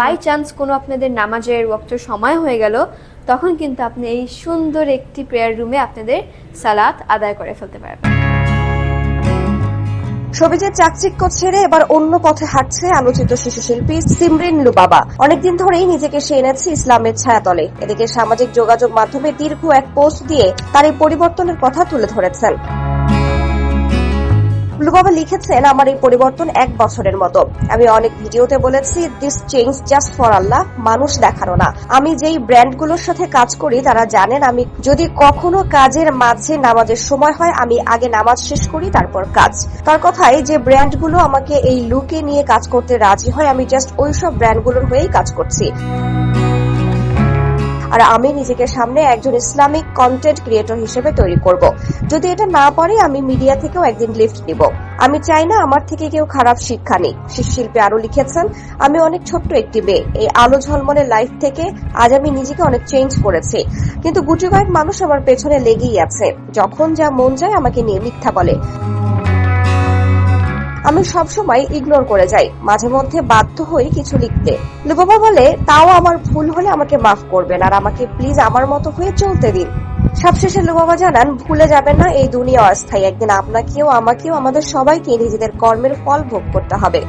By chance কোনো আপনাদের নামাজের ওয়াক্তের সময় হয়ে গেল, তখন কিন্তু আপনি এই সুন্দর একটি প্রেয়ার রুমে আপনাদের সালাত আদায় করে ফেলতে পারবেন। সবিজের চাকচিক্য ছেড়ে এবার অন্য পথে হাঁটছে আলোচিত শিশু শিল্পী সিমরিন লুবাবা। অনেকদিন ধরেই নিজেকে সে এনেছে ইসলামের ছায়াতলে। এদিকে সামাজিক যোগাযোগ মাধ্যমে দীর্ঘ এক পোস্ট দিয়ে তার এই পরিবর্তনের কথা তুলে ধরেছেন। লুবাবা লিখেছেন, আমার এই পরিবর্তন এক বছরের মতো। আমি অনেক ভিডিওতে বলেছি this change just for Allah, মানুষ দেখানো না। আমি যেই ব্র্যান্ডগুলোর সাথে কাজ করি, তারা জানেন আমি যদি কখনো কাজের মাঝে নামাজের সময় হয়, আমি আগে নামাজ শেষ করি, তারপর কাজ। তার কথায়, যে ব্র্যান্ডগুলো আমাকে এই লুকে নিয়ে কাজ করতে রাজি হয়, আমি জাস্ট ওইসব ব্র্যান্ডগুলোর হয়েই কাজ করছি। আর আমি নিজেকে সামনে একজন ইসলামিক কন্টেন্ট ক্রিয়েটর হিসেবে তৈরি করব। যদি এটা না পারে, আমি মিডিয়া থেকেও একদিন লিফট দিব আমি চাই না আমার থেকে কেউ খারাপ শিক্ষা শিশু শিল্পী আরও লিখেছেন, আমি অনেক ছোট্ট একটি মেয়ে। এই আলো ঝলমলে লাইফ থেকে আজ আমি নিজেকে অনেক চেঞ্জ করেছি। কিন্তু গুটি কয়েক মানুষ আমার পেছনে লেগেই আছে। যখন যা মন যায় আমাকে নিয়ে মিথ্যা বলে। আমি সবসময় ইগনোর করে যাই। মাঝে মধ্যে বাধ্য হই কিছু লিখতে। লুবাবা বলে, তাও আমার ভুল হলে আমাকে মাফ করবেন আর আমাকে প্লিজ আমার মতো হয়ে চলতে দিন। সবশেষে লুবাবা জানান, ভুলে যাবেন না, এই দুনিয়া অস্থায়ী। একদিন আপনাকেও, আমাকেও, আমাদের সবাইকে নিজেদের কর্মের ফল ভোগ করতে হবে।